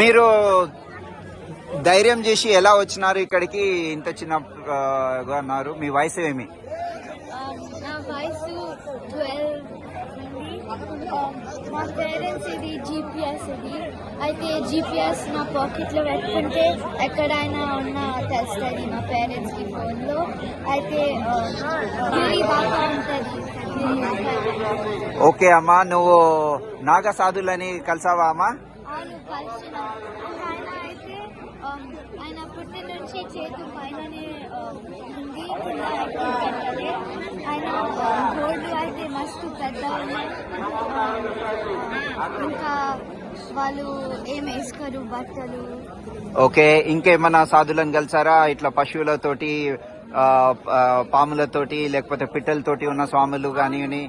మీరు ధైర్యం చేసి ఎలా వచ్చినారు ఇక్కడికి ఇంత చిన్నగా ఉన్నారు మీ వయసు ఏమి? నా వయసు ట్వెల్వ్ మా పేరెంట్స్ ఇది జీపీఎస్ ఇది. అయితే జీపీఎస్ నా పాకెట్లో పెట్టుకుంటే ఎక్కడైనా ఉన్నా తెలుస్తుంది మా పేరెంట్స్కి ఫోన్లో. అయితే గిరి బాగా ఉంటుంది. ఓకే అమ్మా నువ్వు నాగ సాధులని కలిసావా అమ్మా? ఆయన కలిసిన ఆయన అయితే um, ఆయన పుట్టిన నుంచి చేతు పైననే um, ఉంది. ఆయన బోర్డు అయితే మస్తు పెద్ద um, ఇంకా వాళ్ళు ఏం వేసుకోరు? బట్టలు. ఓకే ఇంకేమన్నా సాధులను కలిసారా? ఇట్లా పశువులతోటి పాములతోటి లేకపోతే పిట్టలతోటి ఉన్న స్వాములు కానీ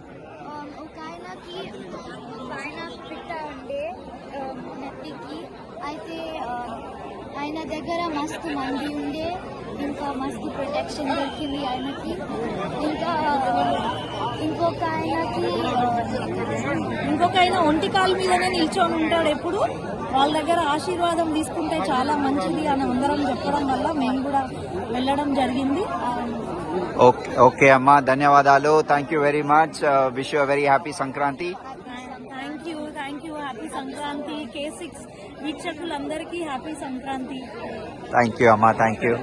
ఆయన దగ్గర మస్తు మంది ఉండే ఇంకా మస్తు ప్రొటెక్షన్ దొరికింది ఆయనకి. ఇంకా ఇంకొక ఆయనకి ఇంకొక ఆయన ఒంటి కాలు మీదనే నిల్చొని ఉంటాడు ఎప్పుడు. వాళ్ళ దగ్గర ఆశీర్వాదం తీసుకుంటే చాలా మంచిది అని అందరం చెప్పడం వల్ల మేము కూడా వెళ్ళడం జరిగింది. ఓకే ఓకే అమ్మా ధన్యవాదాలు. Thank you very much wish you very happy Sankranti thank you thank you happy Sankranti K six వీక్షకులందరికీ హ్యాపీ సంక్రాంతి. థ్యాంక్ యూ అమ్మా థ్యాంక్ యూ